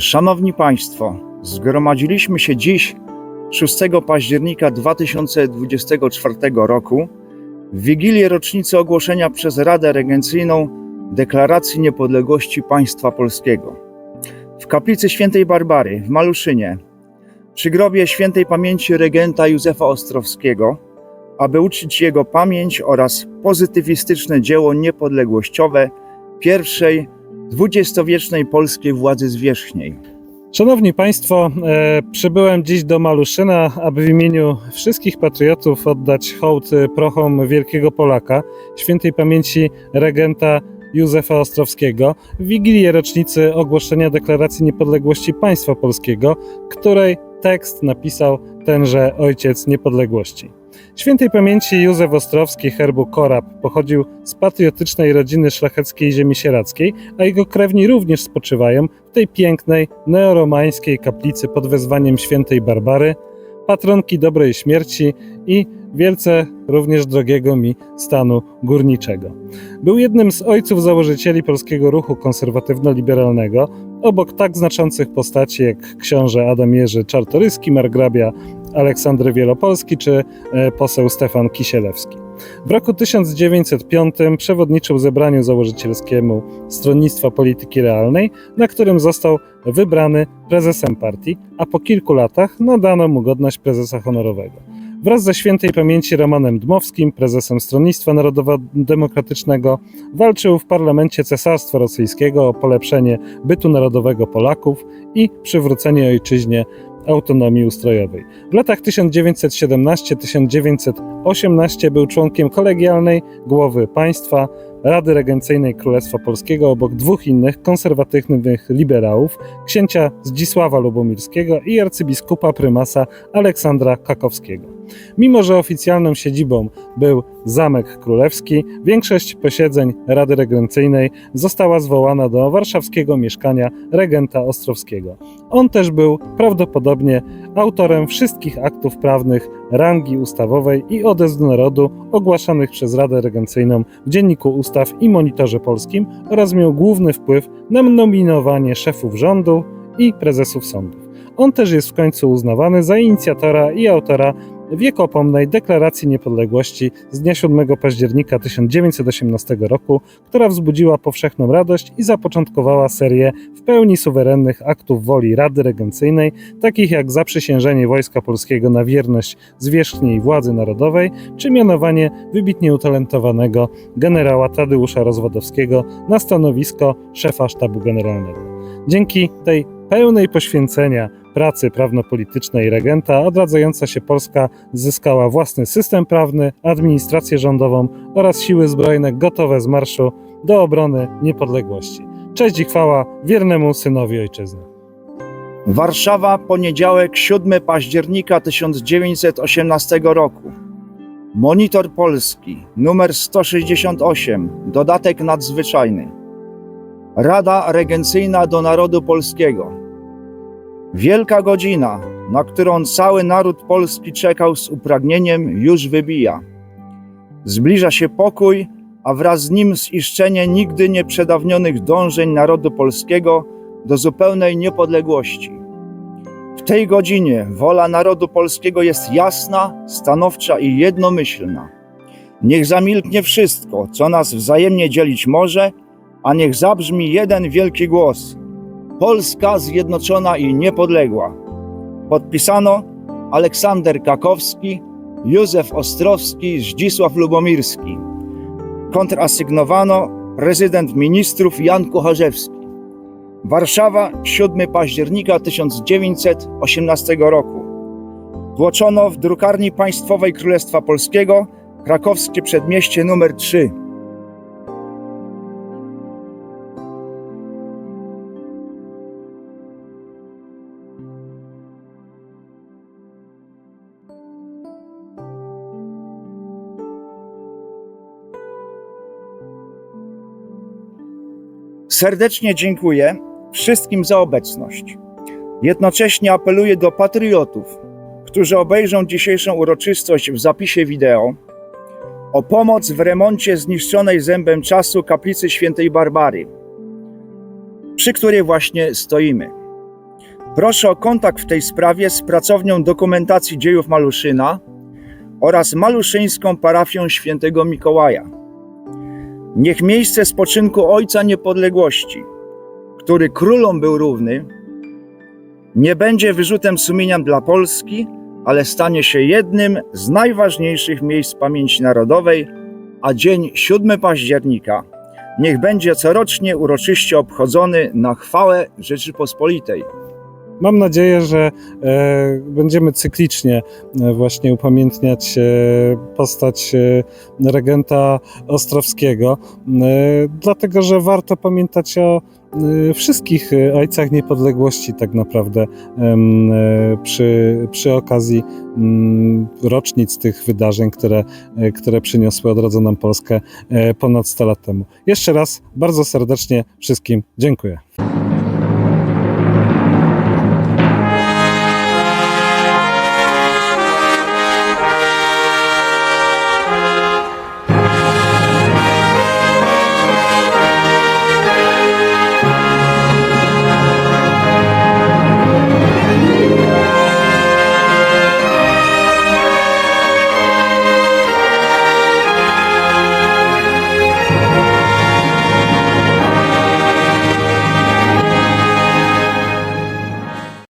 Szanowni Państwo, zgromadziliśmy się dziś, 6 października 2024 roku, w Wigilię rocznicy ogłoszenia przez Radę Regencyjną Deklaracji Niepodległości Państwa Polskiego. W kaplicy Świętej Barbary w Maluszynie, przy grobie świętej pamięci regenta Józefa Ostrowskiego, aby uczcić jego pamięć oraz pozytywistyczne dzieło niepodległościowe pierwszej dwudziestowiecznej polskiej władzy zwierzchniej. Szanowni Państwo, e, przybyłem dziś do Maluszyna, aby w imieniu wszystkich patriotów oddać hołd e, prochom wielkiego Polaka, świętej pamięci regenta Józefa Ostrowskiego, w Wigilię rocznicy ogłoszenia Deklaracji Niepodległości Państwa Polskiego, której tekst napisał tenże ojciec niepodległości. Świętej pamięci Józef Ostrowski, herbu Korab, pochodził z patriotycznej rodziny szlacheckiej ziemi sieradzkiej, a jego krewni również spoczywają w tej pięknej, neoromańskiej kaplicy pod wezwaniem świętej Barbary, patronki dobrej śmierci i wielce również drogiego mi stanu górniczego. Był jednym z ojców założycieli polskiego ruchu konserwatywno-liberalnego, obok tak znaczących postaci jak książę Adam Jerzy Czartoryski, margrabia Aleksander Wielopolski czy e, poseł Stefan Kisielewski. W roku 1905 przewodniczył zebraniu założycielskiemu Stronnictwa Polityki Realnej, na którym został wybrany prezesem partii, a po kilku latach nadano mu godność prezesa honorowego. Wraz ze świętej pamięci Romanem Dmowskim, prezesem Stronnictwa Narodowo-Demokratycznego, walczył w parlamencie Cesarstwa Rosyjskiego o polepszenie bytu narodowego Polaków i przywrócenie ojczyźnie autonomii ustrojowej. W latach 1917-1918 był członkiem kolegialnej głowy państwa Rady Regencyjnej Królestwa Polskiego obok dwóch innych konserwatywnych liberałów, księcia Zdzisława Lubomirskiego i arcybiskupa prymasa Aleksandra Kakowskiego. Mimo, że oficjalną siedzibą był Zamek Królewski, większość posiedzeń Rady Regencyjnej została zwołana do warszawskiego mieszkania regenta Ostrowskiego. On też był prawdopodobnie autorem wszystkich aktów prawnych rangi ustawowej i odezw narodu ogłaszanych przez Radę Regencyjną w Dzienniku Ustaw i Monitorze Polskim oraz miał główny wpływ na nominowanie szefów rządu i prezesów sądów. On też jest w końcu uznawany za inicjatora i autora wiekopomnej Deklaracji Niepodległości z dnia 7 października 1918 roku, która wzbudziła powszechną radość i zapoczątkowała serię w pełni suwerennych aktów woli Rady Regencyjnej, takich jak zaprzysiężenie Wojska Polskiego na wierność zwierzchniej władzy narodowej, czy mianowanie wybitnie utalentowanego generała Tadeusza Rozwadowskiego na stanowisko szefa sztabu generalnego. Dzięki tej pełnej poświęcenia pracy prawno-politycznej regenta odradzająca się Polska zyskała własny system prawny, administrację rządową oraz siły zbrojne gotowe z marszu do obrony niepodległości. Cześć i chwała wiernemu synowi ojczyzny. Warszawa, poniedziałek 7 października 1918 roku. Monitor Polski, numer 168, dodatek nadzwyczajny. Rada Regencyjna do Narodu Polskiego. Wielka godzina, na którą cały naród polski czekał z upragnieniem, już wybija. Zbliża się pokój, a wraz z nim ziszczenie nigdy nieprzedawnionych dążeń narodu polskiego do zupełnej niepodległości. W tej godzinie wola narodu polskiego jest jasna, stanowcza i jednomyślna. Niech zamilknie wszystko, co nas wzajemnie dzielić może, a niech zabrzmi jeden wielki głos. Polska zjednoczona i niepodległa. Podpisano Aleksander Kakowski, Józef Ostrowski, Zdzisław Lubomirski. Kontrasygnowano prezydent ministrów Jan Kucharzewski. Warszawa, 7 października 1918 roku. Tłoczono w drukarni państwowej Królestwa Polskiego, krakowskie przedmieście numer 3. Serdecznie dziękuję wszystkim za obecność. Jednocześnie apeluję do patriotów, którzy obejrzą dzisiejszą uroczystość w zapisie wideo, o pomoc w remoncie zniszczonej zębem czasu kaplicy świętej Barbary, przy której właśnie stoimy. Proszę o kontakt w tej sprawie z pracownią dokumentacji dziejów Maluszyna oraz Maluszyńską parafią świętego Mikołaja. Niech miejsce spoczynku Ojca Niepodległości, który królom był równy, nie będzie wyrzutem sumienia dla Polski, ale stanie się jednym z najważniejszych miejsc pamięci narodowej, a dzień 7 października niech będzie corocznie uroczyście obchodzony na chwałę Rzeczypospolitej. Mam nadzieję, że e, będziemy cyklicznie e, właśnie upamiętniać e, postać regenta Ostrowskiego, dlatego że warto pamiętać o wszystkich ojcach niepodległości tak naprawdę przy, przy okazji mm, rocznic tych wydarzeń, które, które przyniosły odrodzoną Polskę ponad 100 lat temu. Jeszcze raz bardzo serdecznie wszystkim dziękuję.